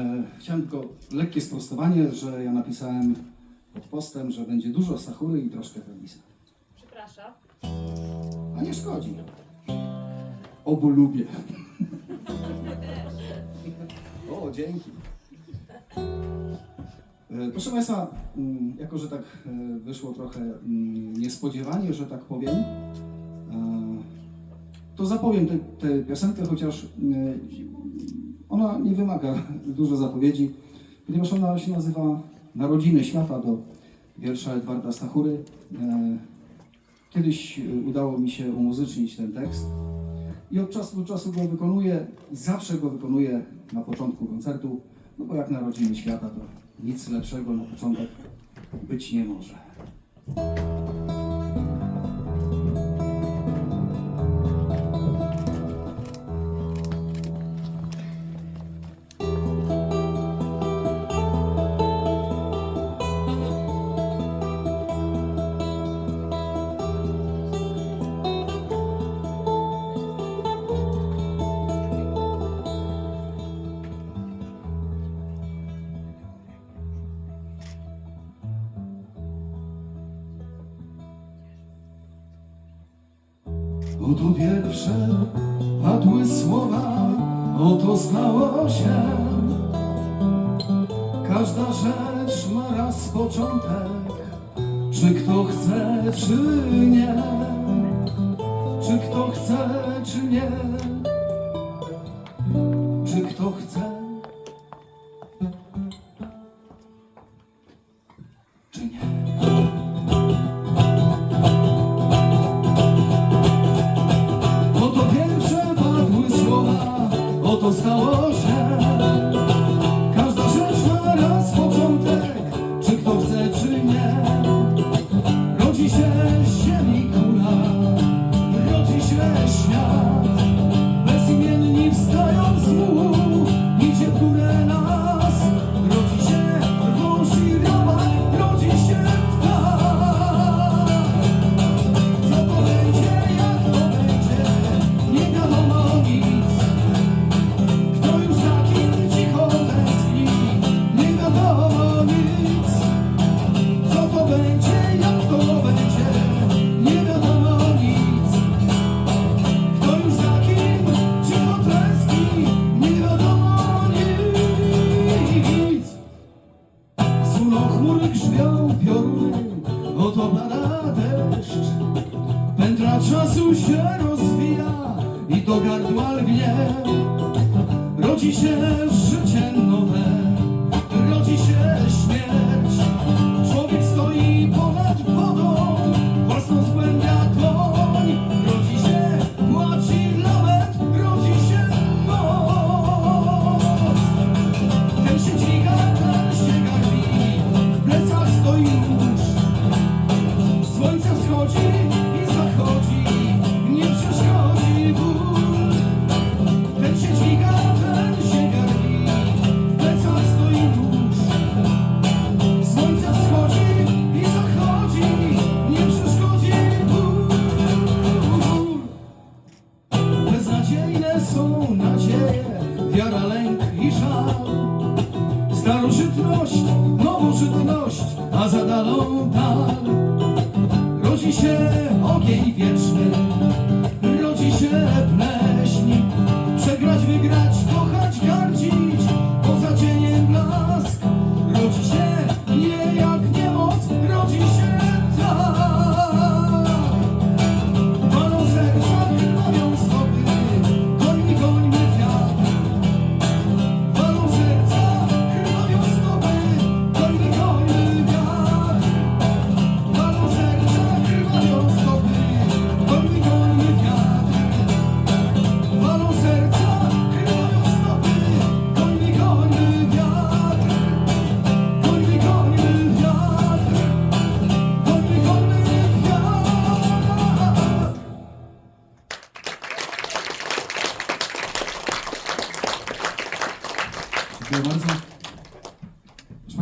E, Chciałem tylko lekkie sprostowanie, że ja napisałem pod postem, że będzie dużo sachury i troszkę pelisa. Przepraszam. A nie szkodzi. Obu lubię. O, dzięki. E, Proszę Państwa, mm, jako że tak e, wyszło trochę mm, niespodziewanie, że tak powiem, to zapowiem tę piosenkę, chociaż e, ona nie wymaga dużo zapowiedzi, ponieważ ona się nazywa Narodziny Świata do wiersza Edwarda Stachury. E, Kiedyś e, udało mi się umuzycznić ten tekst i od czasu do czasu go wykonuję zawsze go wykonuję na początku koncertu, no bo jak Narodziny Świata to nic lepszego na początek być nie może. Oto pierwsze padły słowa, oto stało się. Każda rzecz ma raz początek, czy kto chce, czy nie. Czy kto chce, czy nie. Czy kto chce, oto stało czasu się rozwija i do gardła lgnie. Rodzi się życie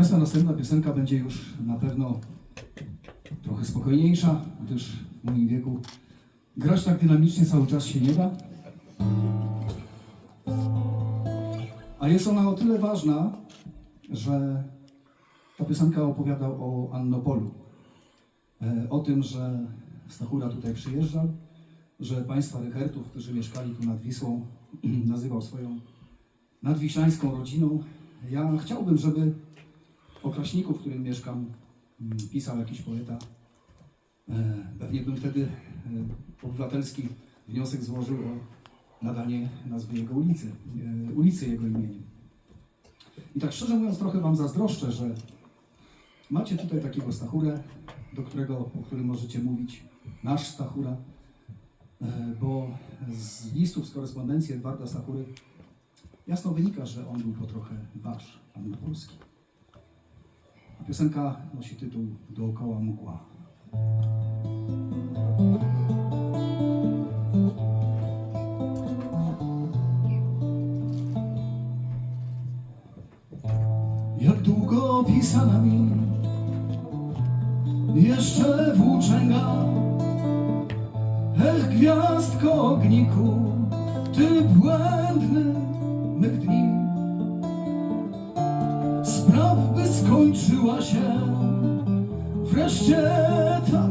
Państwa, następna piosenka będzie już na pewno trochę spokojniejsza, gdyż w moim wieku grać tak dynamicznie cały czas się nie da. A jest ona o tyle ważna, że ta piosenka opowiada o Annopolu. E, O tym, że Stachura tutaj przyjeżdżał, że państwa Rychertów, którzy mieszkali tu nad Wisłą, nazywał swoją nadwiślańską rodziną. Ja chciałbym, żeby o Kraśniku, w którym mieszkam, mm, pisał jakiś poeta. E, Pewnie bym wtedy e, obywatelski wniosek złożył o nadanie nazwy jego ulicy, e, ulicy jego imieniu. I tak szczerze mówiąc, trochę Wam zazdroszczę, że macie tutaj takiego Stachurę, do którego, o którym możecie mówić, nasz Stachura, bo z listów, z korespondencji Edwarda Stachury jasno wynika, że on był po trochę wasz, pan Polski. Piosenka nosi tytuł Dookoła mgła. Jak długo pisana mi jeszcze włóczęga Ech, gwiazdko ogniku, ty błędny mych dni Spraw by skończyła się wreszcie ta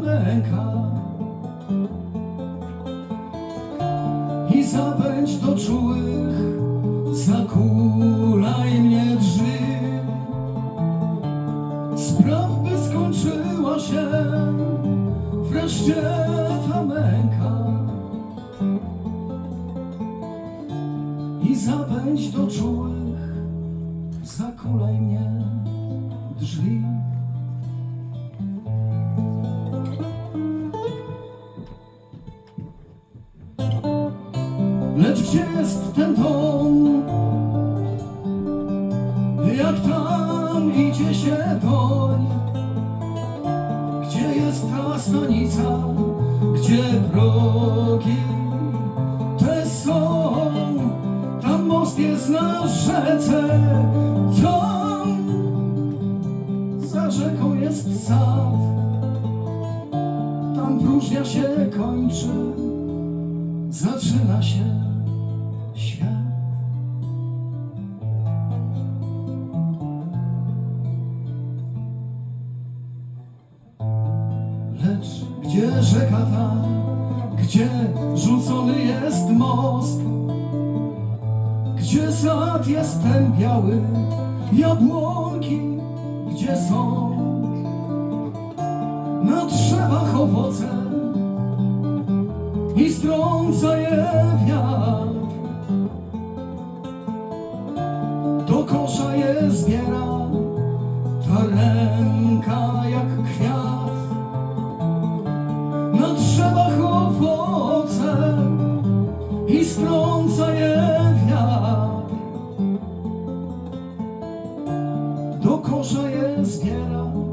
I zapędź do czułych, zakulaj mnie drzwi Spraw by skończyła się wreszcie ta męka. I zapędź do czułych, zakulaj mnie drzwi Lecz gdzie jest ten dom? Jak tam idzie się doń? Gdzie jest ta stanica? Gdzie progi te są? Tam most jest na rzece, za rzeką jest sad. Tam próżnia się kończy, zaczyna się świat. Lecz gdzie rzeka ta, gdzie rzucony jest most, gdzie sad jest ten biały, jabłonki, gdzie są na drzewach owoce i strąca je wiatr. Do kosza je zbiera ta ręka jak kwiat. Na drzewach owoce i strąca je wiatr. Do kosza je zbiera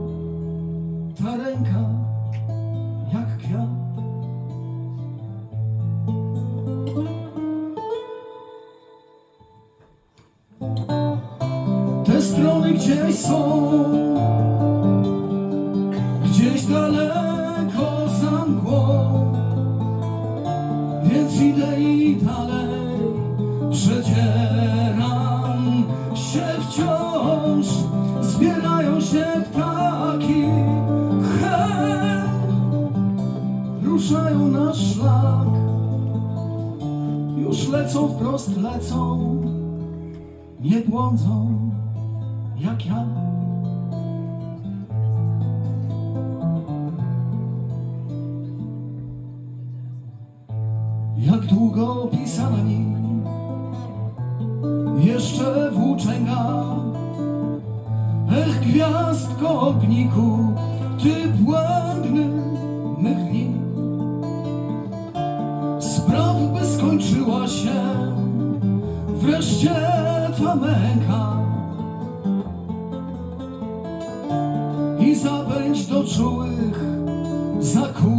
gdzieś daleko za mgłą, więc idę i dalej przedzieram się wciąż. Zbierają się ptaki, he, ruszają na szlak, już lecą wprost, lecą nie błądzą jak ja. Jeszcze włóczęga. Ech, gwiazdko ogniku, ty błędny mych dni. Spraw by skończyła się wreszcie ta męka. I zapędź do czułych, zakulaj